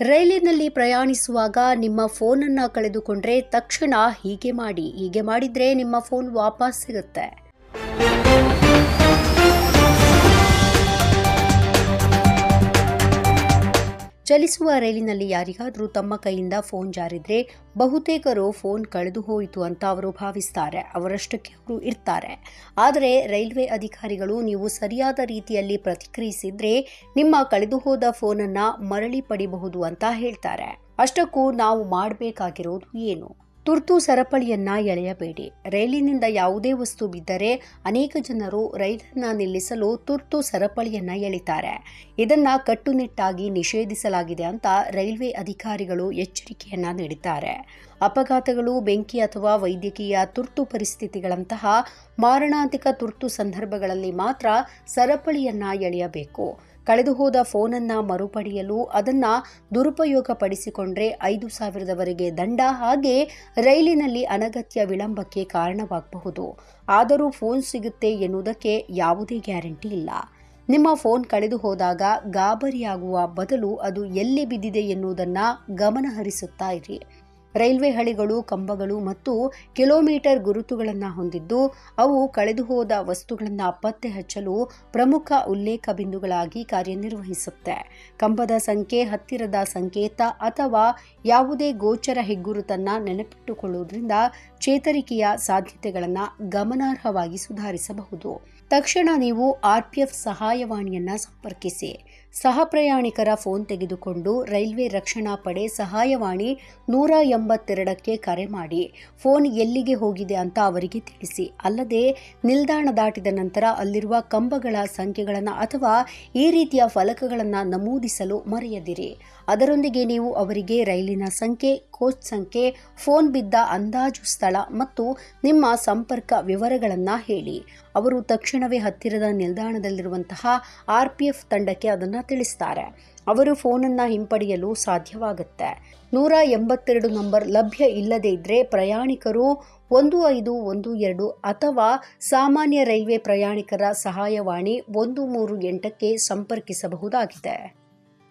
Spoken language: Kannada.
ರೈಲಿನಲ್ಲಿ ಪ್ರಯಾಣಿಸುವಾಗ ನಿಮ್ಮ ಫೋನನ್ನು ಕಳೆದುಕೊಂಡ್ರೆ ತಕ್ಷಣ ಹೀಗೆ ಮಾಡಿ ಹೀಗೆ ಮಾಡಿದರೆ ನಿಮ್ಮ ಫೋನ್ ವಾಪಸ್ ಸಿಗುತ್ತೆ. ಚಲಿಸುವ ರೈಲಿನಲ್ಲಿ ಯಾರಿಗಾದರೂ ತಮ್ಮ ಕೈಯಿಂದ ಫೋನ್ ಜಾರಿದ್ರೆ ಬಹುತೇಕರು ಫೋನ್ ಕಳೆದು ಹೋಯಿತು ಅಂತ ಅವರು ಭಾವಿಸ್ತಾರೆ. ಅವರಷ್ಟಕ್ಕೆ ಅವರು ಇರ್ತಾರೆ. ಆದರೆ ರೈಲ್ವೆ ಅಧಿಕಾರಿಗಳು ನೀವು ಸರಿಯಾದ ರೀತಿಯಲ್ಲಿ ಪ್ರತಿಕ್ರಿಯಿಸಿದ್ರೆ ನಿಮ್ಮ ಕಳೆದು ಹೋದ ಫೋನನ್ನು ಮರಳಿ ಪಡಿಬಹುದು ಅಂತ ಹೇಳ್ತಾರೆ. ಅಷ್ಟಕ್ಕೂ ನಾವು ಮಾಡಬೇಕಾಗಿರೋದು ಏನು? ತುರ್ತು ಸರಪಳಿಯನ್ನ ಎಳೆಯಬೇಡಿ. ರೈಲಿನಿಂದ ಯಾವುದೇ ವಸ್ತು ಬಿದ್ದರೆ ಅನೇಕ ಜನರು ರೈಲನ್ನ ನಿಲ್ಲಿಸಲು ತುರ್ತು ಸರಪಳಿಯನ್ನ ಎಳಿತಾರೆ. ಇದನ್ನ ಕಟ್ಟುನಿಟ್ಟಾಗಿ ನಿಷೇಧಿಸಲಾಗಿದೆ ಅಂತ ರೈಲ್ವೆ ಅಧಿಕಾರಿಗಳು ಎಚ್ಚರಿಕೆಯನ್ನ ನೀಡಿದ್ದಾರೆ. ಅಪಘಾತಗಳು, ಬೆಂಕಿ ಅಥವಾ ವೈದ್ಯಕೀಯ ತುರ್ತು ಪರಿಸ್ಥಿತಿಗಳಂತಹ ಮಾರಣಾಂತಿಕ ತುರ್ತು ಸಂದರ್ಭಗಳಲ್ಲಿ ಮಾತ್ರ ಸರಪಳಿಯನ್ನ ಎಳೆಯಬೇಕು. ಕಳೆದು ಹೋದ ಫೋನನ್ನ ಮರುಪಡೆಯಲು ಅದನ್ನ ದುರುಪಯೋಗ ಪಡಿಸಿಕೊಂಡ್ರೆ ಐದು ಸಾವಿರದವರೆಗೆ ದಂಡ ಹಾಗೆ ರೈಲಿನಲ್ಲಿ ಅನಗತ್ಯ ವಿಳಂಬಕ್ಕೆ ಕಾರಣವಾಗಬಹುದು. ಆದರೂ ಫೋನ್ ಸಿಗುತ್ತೆ ಎನ್ನುವುದಕ್ಕೆ ಯಾವುದೇ ಗ್ಯಾರಂಟಿ ಇಲ್ಲ. ನಿಮ್ಮ ಫೋನ್ ಕಳೆದು ಹೋದಾಗ ಗಾಬರಿಯಾಗುವ ಬದಲು ಅದು ಎಲ್ಲಿ ಬಿದ್ದಿದೆ ಎನ್ನುವುದನ್ನು ಗಮನಹರಿಸುತ್ತಾ ಇರಿ. ರೈಲ್ವೆ ಹಳಿಗಳು, ಕಂಬಗಳು ಮತ್ತು ಕಿಲೋಮೀಟರ್ ಗುರುತುಗಳನ್ನು ಹೊಂದಿದ್ದು, ಅವು ಕಳೆದುಹೋದ ವಸ್ತುಗಳನ್ನು ಪತ್ತೆ ಹಚ್ಚಲು ಪ್ರಮುಖ ಉಲ್ಲೇಖ ಬಿಂದುಗಳಾಗಿ ಕಾರ್ಯನಿರ್ವಹಿಸುತ್ತೆ. ಕಂಬದ ಸಂಖ್ಯೆ, ಹತ್ತಿರದ ಸಂಕೇತ ಅಥವಾ ಯಾವುದೇ ಗೋಚರ ಹೆಗ್ಗುರುತನ್ನ ನೆನಪಿಟ್ಟುಕೊಳ್ಳುವುದರಿಂದ ಚೇತರಿಕೆಯ ಸಾಧ್ಯತೆಗಳನ್ನು ಗಮನಾರ್ಹವಾಗಿ ಸುಧಾರಿಸಬಹುದು. ತಕ್ಷಣ ನೀವು ಆರ್ಪಿಎಫ್ ಸಹಾಯವಾಣಿಯನ್ನು ಸಂಪರ್ಕಿಸಿ. ಸಹ ಪ್ರಯಾಣಿಕರ ಫೋನ್ ತೆಗೆದುಕೊಂಡು ರೈಲ್ವೆ ರಕ್ಷಣಾ ಪಡೆ ಸಹಾಯವಾಣಿ ನೂರ ಎಂಬತ್ತೆರಡಕ್ಕೆ ಕರೆ ಮಾಡಿ, ಫೋನ್ ಎಲ್ಲಿಗೆ ಹೋಗಿದೆ ಅಂತ ಅವರಿಗೆ ತಿಳಿಸಿ. ಅಲ್ಲದೆ, ನಿಲ್ದಾಣ ದಾಟಿದ ನಂತರ ಅಲ್ಲಿರುವ ಕಂಬಗಳ ಸಂಖ್ಯೆಗಳನ್ನು ಅಥವಾ ಈ ರೀತಿಯ ಫಲಕಗಳನ್ನು ನಮೂದಿಸಲು ಮರೆಯದಿರಿ. ಅದರೊಂದಿಗೆ ನೀವು ಅವರಿಗೆ ರೈಲಿನ ಸಂಖ್ಯೆ ಕೋಚ್ ಸಂಖ್ಯೆ, ಫೋನ್ ಬಿದ್ದ ಅಂದಾಜು ಸ್ಥಳ ಮತ್ತು ನಿಮ್ಮ ಸಂಪರ್ಕ ವಿವರಗಳನ್ನು ಹೇಳಿ. ಅವರು ತಕ್ಷಣವೇ ಹತ್ತಿರದ ನಿಲ್ದಾಣದಲ್ಲಿರುವಂತಹ ಆರ್ಪಿಎಫ್ ತಂಡಕ್ಕೆ ಅದನ್ನು ತಿಳಿಸ್ತಾರೆ. ಅವರು ಫೋನನ್ನು ಹಿಂಪಡೆಯಲು ಸಾಧ್ಯವಾಗುತ್ತೆ. ನೂರ ಎಂಬತ್ತೆರಡು ನಂಬರ್ ಲಭ್ಯ ಇಲ್ಲದೇ ಇದ್ದರೆ ಪ್ರಯಾಣಿಕರು ಒಂದು ಐದು ಒಂದು ಎರಡು ಅಥವಾ ಸಾಮಾನ್ಯ ರೈಲ್ವೆ ಪ್ರಯಾಣಿಕರ ಸಹಾಯವಾಣಿ ಒಂದು ಮೂರು ಎಂಟಕ್ಕೆ ಸಂಪರ್ಕಿಸಬಹುದಾಗಿದೆ.